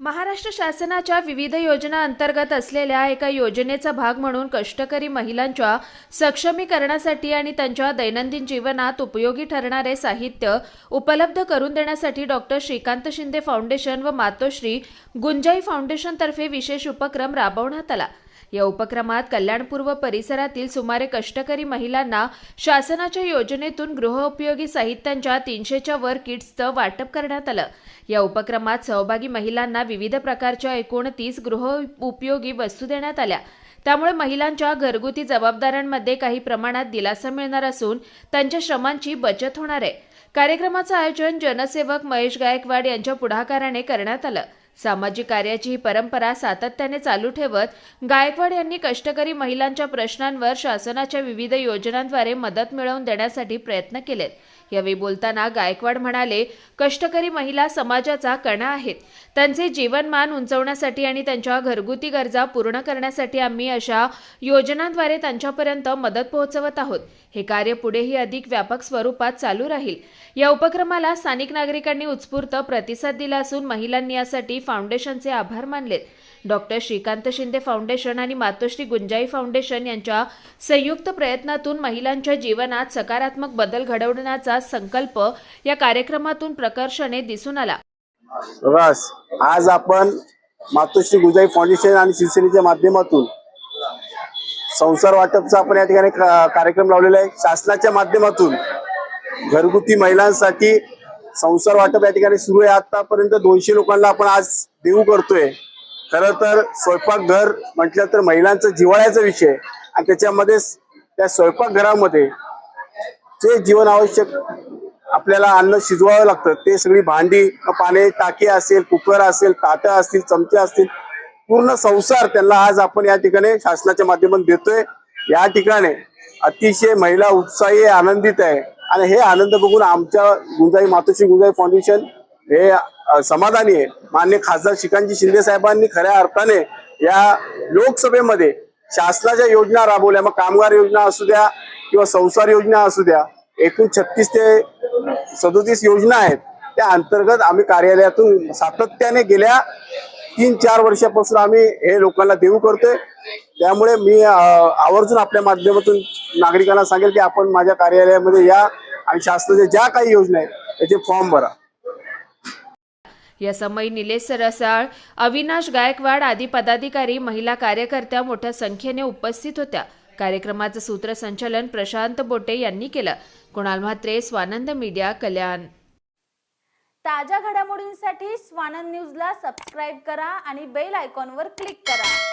महाराष्ट्र शासनाच्या विविध योजना अंतर्गत असलेल्या एका योजनेचा भाग म्हणून कष्टकरी महिलांच्या सक्षमीकरणासाठी आणि त्यांच्या दैनंदिन जीवनात उपयोगी ठरणारे साहित्य उपलब्ध करून देण्यासाठी डॉक्टर श्रीकांत शिंदे फाउंडेशन व मातोश्री गुंजाई फाउंडेशनतर्फे विशेष उपक्रम राबवण्यात आला. या उपक्रमात कल्याणपूर्व परिसरातील सुमारे कष्टकरी महिलांना शासनाच्या योजनेतून गृहोपयोगी साहित्यांच्या तीनशेच्या वर किट्सचं वाटप करण्यात आलं. या उपक्रमात सहभागी महिलांना विविध प्रकारच्या एकोणतीस गृहोपयोगी गृह उपयोगी वस्तू देण्यात आल्या. त्यामुळे महिलांच्या घरगुती जबाबदाऱ्यांमध्ये काही प्रमाणात दिलासा मिळणार असून त्यांच्या श्रमांची बचत होणार आहे. कार्यक्रमाचं आयोजन जनसेवक महेश गायकवाड यांच्या पुढाकाराने करण्यात आलं. सामाजिक कार्याची ही परंपरा सातत्याने चालू ठेवत गायकवाड यांनी कष्टकरी महिलांच्या प्रश्नांवर शासनाच्या विविध योजनांद्वारे मदत मिळवून देण्यासाठी प्रयत्न केलेत. यावेळी बोलताना गायकवाड म्हणाले कष्टकरी महिला समाजाचा कणा आहेत. त्यांचे जीवनमान उंचवण्यासाठी आणि त्यांच्या घरगुती गरजा पूर्ण करण्यासाठी आम्ही अशा योजनांद्वारे त्यांच्यापर्यंत मदत पोहोचवत आहोत. हे कार्य पुढेही अधिक व्यापक स्वरूपात चालू राहील. या उपक्रमाला स्थानिक नागरिकांनी उत्स्फूर्त प्रतिसाद दिला असून महिलांनी यासाठी फाउंडेशनचे आभार मानलेत. डॉक्टर श्रीकांत शिंदे फाउंडेशन आणि मातोश्री गुंजाई फाउंडेशन यांच्या संयुक्त प्रयत्नातून महिलांच्या जीवनात सकारात्मक बदल घडवण्याचा संकल्प या कार्यक्रमातून प्रकर्षाने दिसून आला. बस आज आपण मातोश्री गुजाई फाउंडेशन आणि शिवसेनेच्या माध्यमातून संसार वाटपचा आपण या ठिकाणी कार्यक्रम लावलेला आहे. शासनाच्या माध्यमातून घरगुती महिलांसाठी संसार वाटप या ठिकाणी सुरू आहे. आतापर्यंत दोनशे लोकांना आपण आज देऊ करतोय. खरं तर स्वयंपाकघर म्हटलं तर महिलांचा जिव्हाळ्याचा विषय आणि त्याच्यामध्ये त्या स्वयंपाकघरामध्ये जे जीवन आवश्यक आपल्याला अन्न शिजवावं लागतं ते सगळी भांडी पाणी टाकी असेल कुकर असेल ताट्या असतील चमचे असतील पूर्ण संसार त्यांना आज आपण या ठिकाणी शासनाच्या माध्यमातून देतोय. या ठिकाणी अतिशय महिला उत्साही आनंदित आहे. आणि हे आनंद बघून आमच्या गुंजाई मातोश्री गुंजाई फाउंडेशन हे समाधानी आहे. मान्य खासदार श्रीकांतजी शिंदे साहेबांनी खऱ्या अर्थाने या लोकसभेमध्ये शासनाच्या योजना राबवल्या. मग कामगार योजना असू द्या किंवा संसार योजना असू द्या एकूण छत्तीस ते सदोतीस योजना आहेत त्या अंतर्गत आम्ही कार्यालयातून सातत्याने गेल्या तीन चार वर्षापासून आम्ही हे लोकांना देऊ करतोय. त्यामुळे मी आवर्जून आपल्या माध्यमातून नागरिकांना सांगेल की आपण माझ्या कार्यालयामध्ये या आणि शासनाच्या ज्या काही योजना आहेत त्याचे फॉर्म भरा. या समय निलेश रसाळ अविनाश गायकवाड आदी पदाधिकारी महिला कार्यकर्त्या मोठ्या संख्येने उपस्थित होत्या. कार्यक्रमाचं सूत्रसंचालन प्रशांत बोटे यांनी केलं. कुणाल म्हात्रे स्वानंद मीडिया कल्याण. ताज्या घडामोडींसाठी स्वानंद न्यूजला सबस्क्राईब करा आणि बेल आयकॉनवर क्लिक करा.